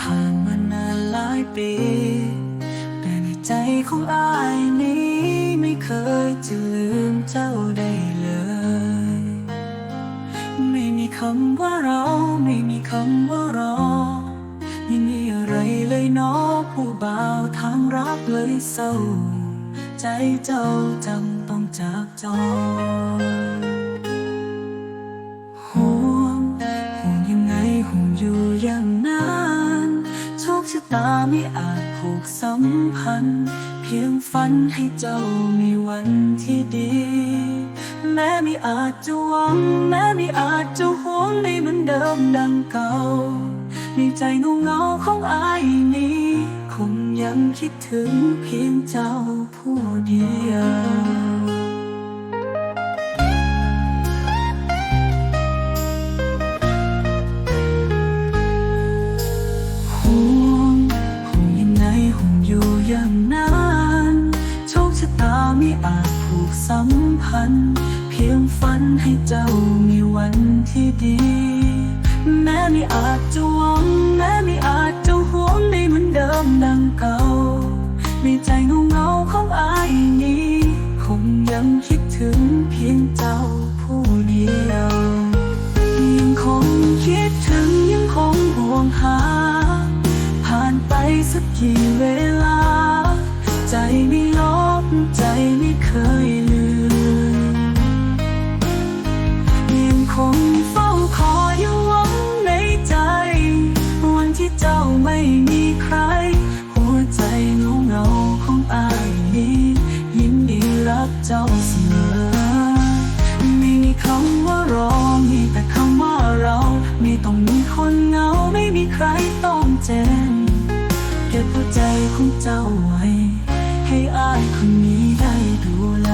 ผ่านมานานหลายปี แต่ในใจของอายนี้ไม่เคยจะลืมเจ้าได้เลย ไม่มีคำว่าเราไม่มีคำว่ารอไม่มีอะไรเลยเนาะผู้บ่าวทางรักเลยเศร้า ใจเจ้าจำต้องจากจอ ไม่อาจผูกสัมพันธ์ เพียงฝันให้เจ้ามีวันที่ดี แม้ไม่อาจจะหวัง แม้ไม่อาจจะหวงไม่เหมือนเดิมดังเก่า ในใจเงเงาของอายนี้ คงยังคิดถึงเพียงเจ้าผู้เดียว ไม่อาจผูกสัมพันธ์ เพียงฝันให้เจ้ามีวันที่ดี แม้ไม่อาจจะหวังแม้ไม่อาจจะห่วงได้เหมือนเดิมดังเก่าในใจเงาเงาของอายนี้ คงยังคิดถึงเพียงเจ้าผู้เดียวยังคงคิดถึงยังคงห่วงหา ผ่านไปสักกี่เวลา ใจไม่ลบ ใจไม่เคยลืมยังคงเฝ้าคอยยู่หวังในใจ วันที่เจ้าไม่มีใคร หัวใจเงาเงาของอายนี้ยินดีรับเจ้าเสมอไม่มีคำว่ารอมีแต่คำว่าเราไม่ต้องมีคนเงาไม่มีใครต้องเจ็บเก็บหัวใจของเจ้าไว้ อายคนนี้ได้ดูแล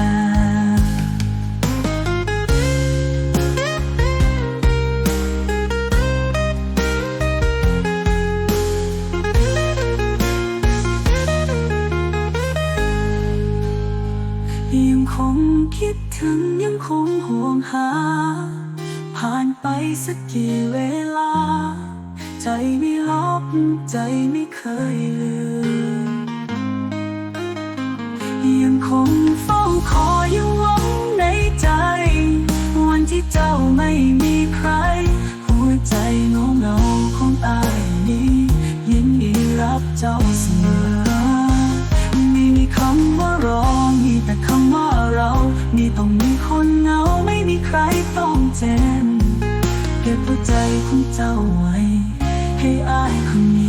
ยังคงคิดถึงยังคงห่วงหา ผ่านไปสักกี่เวลา ใจไม่ลบใจไม่เคยลืม เฝ้าคอยอยู่หวังในใจ วันที่เจ้าไม่มีใคร หัวใจเงาเงาของอายนี้ ยินดีรับเจ้าเสมอไม่มีคำว่ารอมีแต่คำว่าเราไม่ต้องมีคนเงาไม่มีใครต้องเจ็บเก็บหัวใจของเจ้าไว้ ให้อายคนนี้